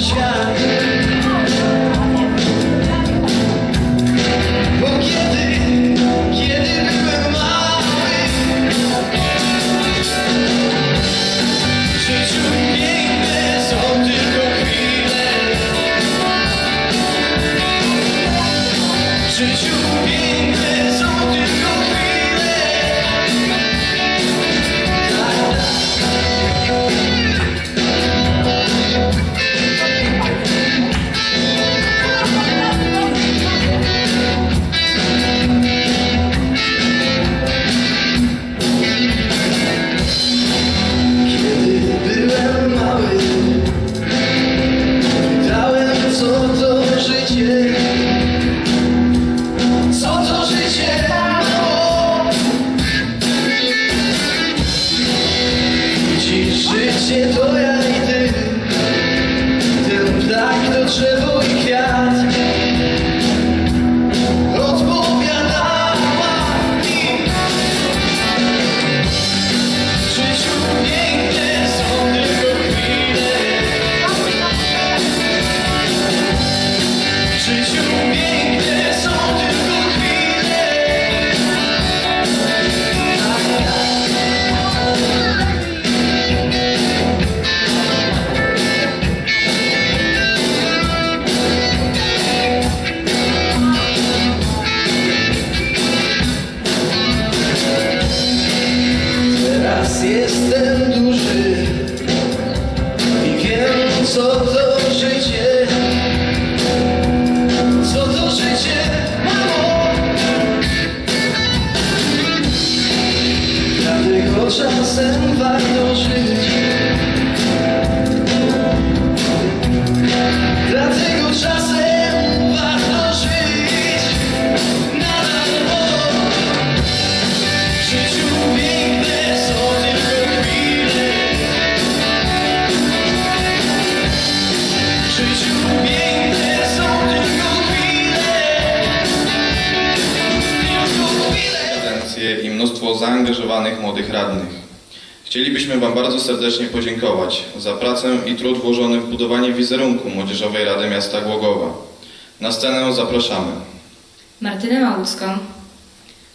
sunshine. Życie Jestem duży i wiem co to życie. Co to życie, mamo? Dlatego czasem warto żyć. Dlatego czasem mnóstwo zaangażowanych młodych radnych. Chcielibyśmy Wam bardzo serdecznie podziękować za pracę i trud włożony w budowanie wizerunku Młodzieżowej Rady Miasta Głogowa. Na scenę zapraszamy. Martynę Małucką,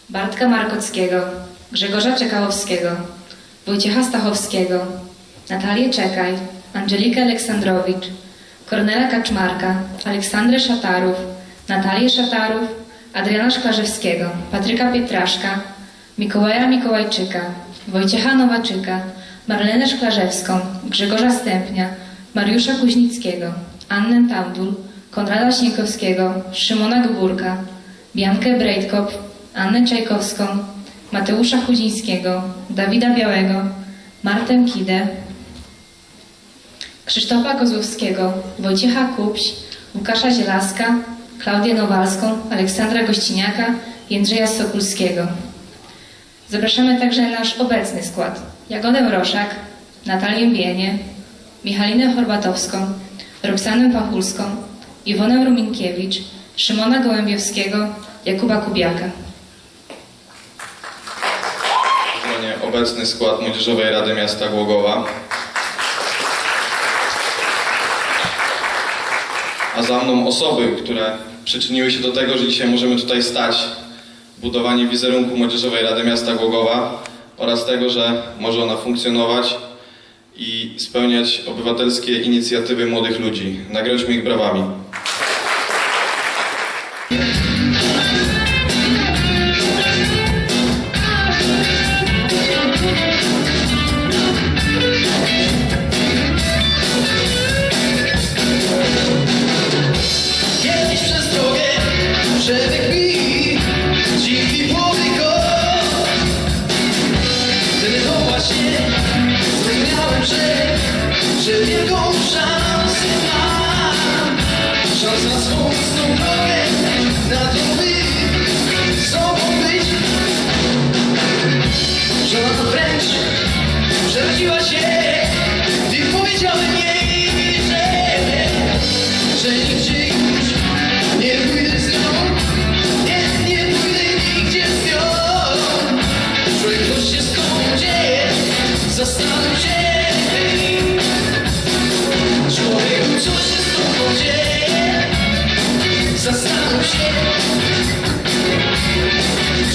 Bartka Markockiego, Grzegorza Czekałowskiego, Wojciecha Stachowskiego, Natalię Czekaj, Angelikę Aleksandrowicz, Kornela Kaczmarka, Aleksandrę Szatarów, Natalię Szatarów, Adriana Szklarzewskiego, Patryka Pietraszka, Mikołaja Mikołajczyka, Wojciecha Nowaczyka, Marlenę Szklarzewską, Grzegorza Stępnia, Mariusza Kuźnickiego, Annę Taudul, Konrada Śniekowskiego, Szymona Gburka, Biankę Brejtkop, Annę Czajkowską, Mateusza Chudzińskiego, Dawida Białego, Martę Kidę, Krzysztofa Kozłowskiego, Wojciecha Kupś, Łukasza Zielaska, Klaudię Nowalską, Aleksandra Gościniaka, Jędrzeja Sokulskiego. Zapraszamy także nasz obecny skład. Jagodę Mroszak, Natalię Bienie, Michalinę Horbatowską, Roxanę Pachulską, Iwonę Ruminkiewicz, Szymona Gołębiowskiego, Jakuba Kubiaka. Obecny skład Młodzieżowej Rady Miasta Głogowa. A za mną osoby, które przyczyniły się do tego, że dzisiaj możemy tutaj stać. Budowanie wizerunku Młodzieżowej Rady Miasta Głogowa oraz tego, że może ona funkcjonować i spełniać obywatelskie inicjatywy młodych ludzi. Nagrodźmy ich brawami. Kiedyś przez drogę przebiegł to właśnie zrozumiałem, że, że wielką szansę mam. Szans na swą na to sobą być. Żona wręcz przeraziła się, gdy powiedziałem jej, że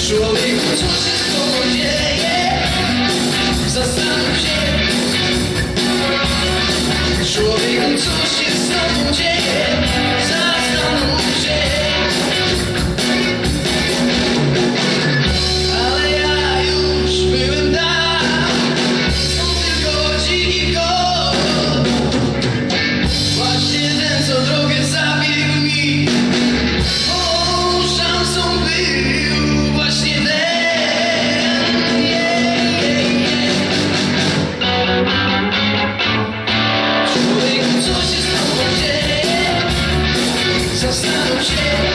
Чоловік хоче спокоє zastanów się